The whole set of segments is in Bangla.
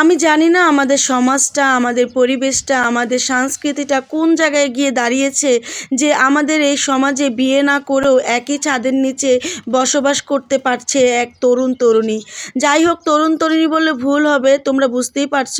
আমি জানি না আমাদের সমাজটা, আমাদের পরিবেশটা, আমাদের সংস্কৃতিটা কোন জায়গায় গিয়ে দাঁড়িয়েছে যে আমাদের এই সমাজে বিয়ে না করেও একই ছাদের নিচে বসবাস করতে পারছে এক তরুণ তরুণী। যাই হোক, তরুণ তরুণী বললে ভুল হবে, তোমরা বুঝতেই পারছ।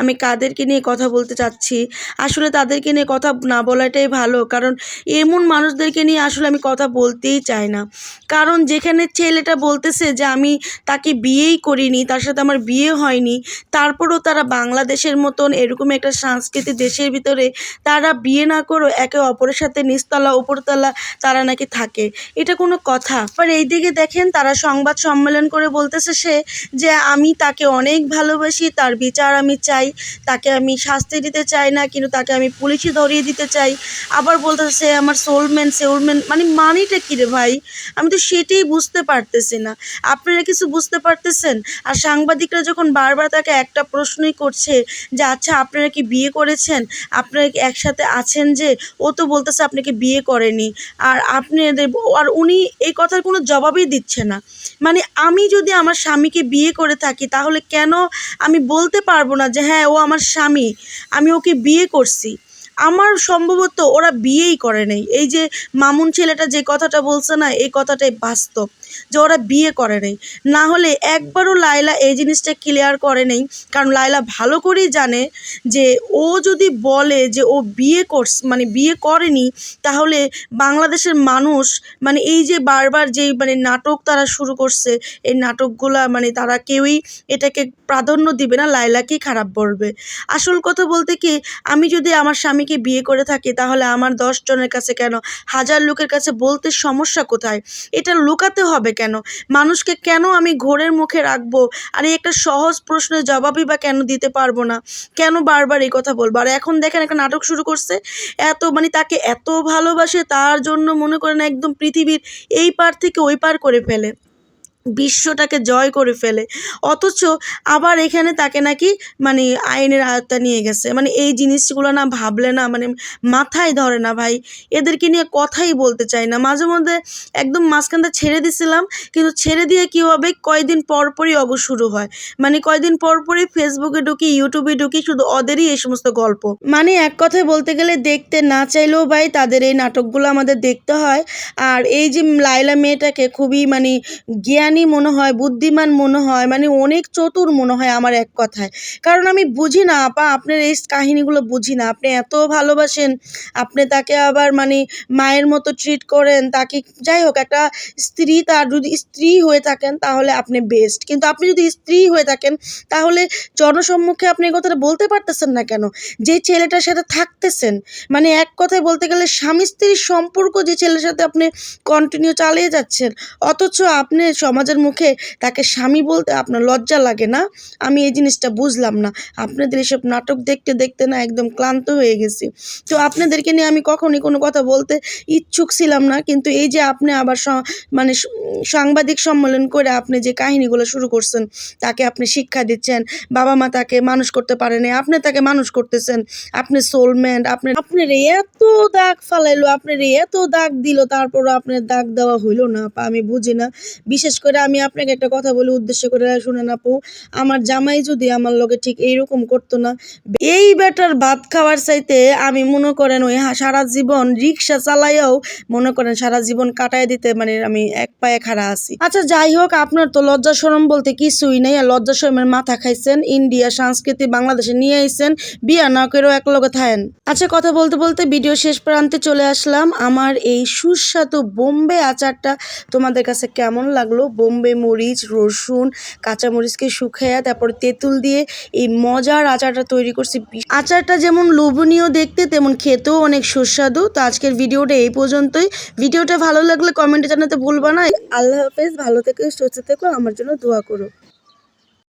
আমি কাদেরকে নিয়ে কথা বলতে চাচ্ছি। আসলে তাদেরকে নিয়ে কথা না বলাটাই ভালো, কারণ এমন মানুষদেরকে নিয়ে আসলে আমি কথা বলতেই চাই না। কারণ যেখানে ছেলেটা বলতেছে যে আমি তাকে বিয়েই করিনি, তার সাথে আমার বিয়ে হয়নি তারপরেও তারা বাংলাদেশের মতন এরকম একটা সাংস্কৃতিক দেশের ভিতরে তারা বিয়ে না করেও একে অপরের সাথে নিচতলা, উপরতলা তারা নাকি থাকে। এটা কোনো কথা। আর এইদিকে দেখেন, তারা সংবাদ সম্মেলন করে বলতেছে সে যে, আমি তাকে অনেক ভালোবাসি, তার বিচার আমি চাই, তাকে আমি শাস্তি দিতে চাই না, কিন্তু তাকে আমি পুলিশে ধরিয়ে দিতে চাই। আবার বলতেছে সে, আমার সোলম্যান সেউলম্যান মানে মানিটা কী রে ভাই? আমি তো সেটাই বুঝতে পারতেছি না। আপনারা কিছু বুঝতে পারতেছেন? আর সাংবাদিকরা যখন বারবার তাকে একটা প্রশ্নই করছে যে আচ্ছা আপনারা কি বিয়ে করেছেন? আপনারা কি একসাথে আছেন যে? ও তো বলতেছে, আপনাকে বিয়ে করেনি। আর আপনাদের আর উনি এই কথার কোনো জবাবই দিচ্ছে না। মানে আমি যদি আমার স্বামীকে বিয়ে করে থাকি, তাহলে কেন আমি বলতে পারব না যে হ্যাঁ ও আমার স্বামী, আমি ওকে বিয়ে করছি? আমার সম্ভবত ওরা বিয়েই করে নাই। এই যে মামুন ছেলেটা যে কথাটা বলছে না, এই কথাটাই বাস্তব, যে ওরা বিয়ে করে নাই। না হলে একবারও লায়লা এই জিনিসটা ক্লিয়ার করে নেই, কারণ লায়লা ভালো করেই জানে যে ও যদি বলে যে ও বিয়ে করস মানে বিয়ে করেনি, তাহলে বাংলাদেশের মানুষ মানে এই যে বারবার যেই মানে নাটক তারা শুরু করছে, এই নাটকগুলা মানে তারা কেউই এটাকে প্রাধান্য দিবে না, লায়লাকেই খারাপ বলবে। আসল কথা বলতে কি, আমি যদি আমার স্বামীকে বিয়ে করে থাকি? তাহলে আমার দশ জনের কাছে কেন? হাজার লোকের কাছে বলতে সমস্যা কোথায়? এটা লুকাতে হবে কেন? মানুষকে কেন আমি ঘোরের মুখে রাখব? আর এই একটা সহজ প্রশ্নের জবাবই বা কেন দিতে পারব না? কেন বারবার এই কথা বলব? আর এখন দেখেন, একটা নাটক শুরু করছে। এত মানে তাকে এত ভালোবাসে, তার জন্য মনে করেন একদম পৃথিবীর এই পার থেকে ওই পার করে ফেলে। বিশ্বটাকে জয় করে ফেলে। অথচ আবার এখানে তাকে নাকি মানে আইনের আয়ত্তা নিয়ে গেছে। মানে এই জিনিসগুলো না ভাবলে না মানে মাথায় ধরে না ভাই। এদেরকে নিয়ে কথাই বলতে চাই না। মাঝে মধ্যে একদম মাঝখানটা ছেড়ে দিছিলাম, কিন্তু ছেড়ে দিয়ে কী হবে? কয়দিন পর পরই অব শুরু হয়। মানে কয়দিন পর পরই ফেসবুকে ঢুকি ইউটিউবে ঢুকি, শুধু ওদেরই এই সমস্ত গল্প। মানে এক কথায় বলতে গেলে দেখতে না চাইলেও ভাই তাদের এই নাটকগুলো আমাদের দেখতে হয়। আর এই যে লাইলা মেয়েটাকে খুবই মানে জ্ঞানী মনে হয়, বুদ্ধিমান মনে হয় মানে অনেক চতুর মনে হয় আমার এক কথায়। কারণ আমি বুঝি না, আপা, আপনার এই কাহিনিগুলো বুঝি না। আপনি এত ভালোবাসেন, আপনি তাকে আবার মানে মায়ের মতো ট্রিট করেন, তাকে যাই হোক, একটা স্ত্রী তার যদি স্ত্রী হয়ে থাকেন, তাহলে আপনি বেস্ট কিন্তু আপনি যদি স্ত্রী হয়ে থাকেন, তাহলে জনসম্মুখে আপনি এই কথাটা বলতে পারতেছেন না কেন? যে ছেলেটার সাথে থাকতেছেন মানে এক কথায় বলতে গেলে স্বামী স্ত্রীর সম্পর্ক যে ছেলের সাথে আপনি কন্টিনিউ চালিয়ে যাচ্ছেন, অথচ আপনি সমাজের মুখে তাকে স্বামী বলতে আপনার লজ্জা লাগে না? আমি এই জিনিসটা বুঝলাম না। আপনাদের এসব নাটক দেখতে দেখতে না একদম ক্লান্ত হয়ে গেছি। তো আপনাদেরকে নিয়ে আমি কখনই কোনো কথা বলতে ইচ্ছুক ছিলাম না। কিন্তু এই যে আপনি আবার মানে সাংবাদিক সম্মেলন করে আপনি যে কাহিনীগুলো শুরু করছেন, তাকে আপনি শিক্ষা দিচ্ছেন, বাবা মা তাকে মানুষ করতে পারেনি, আপনি তাকে মানুষ করতেছেন, আপনি সোলমেন্ট আপনি, আপনার এত দাগ ফালাইলো, আপনার এত দাগ দিল, তারপরও আপনার দাগ দেওয়া হইল না, আমি বুঝি না। বিশেষ করে আমি আপনাকে একটা কথা বলি, উদ্দেশ্য করে শুনে না পু আমার জামাই যদি আমার লগে ঠিক এইরকম করতো না, এই বেটার ভাত খাওয়ার চাইতে আমি মনে করেন ওই সারা জীবন রিক্সা চালাইয়াও মনে করেন সারা জীবন কাটায় দিতে মানে আমি এক পায়ে খাড়া আছি। আচ্ছা যাই হোক, আপনার তো লজ্জা শরম বলতে কিছুই নেই আর লজ্জা শরমের মাথা খাইছেন, ইন্ডিয়া, সংস্কৃতি, বাংলাদেশে নিয়ে আইছেন, বিয়া না করেও এক লগে থাকেন আচ্ছা কথা বলতে বলতে ভিডিও শেষ প্রান্তে চলে আসলাম। আমার এই সুস্বাদু বোম্বে আচারটা তোমাদের কাছে কেমন লাগল? বোম্বে মরিচ, রসুন কাঁচামরিচকে শুকাইয়া তারপর তেঁতুল দিয়ে এই মজার আচারটা তৈরি করছি। আচারটা যেমন লোভনীয় দেখতে, তেমন খেতেও অনেক সুস্বাদু। তো আজকের ভিডিওটা এই পর্যন্তই। ভিডিওটা ভালো লাগলে কমেন্টে জানাতে ভুলবা না। আল্লাহ হাফেজ, ভালো থেকে, সুস্থ থেকো, আমার জন্য দোয়া করো।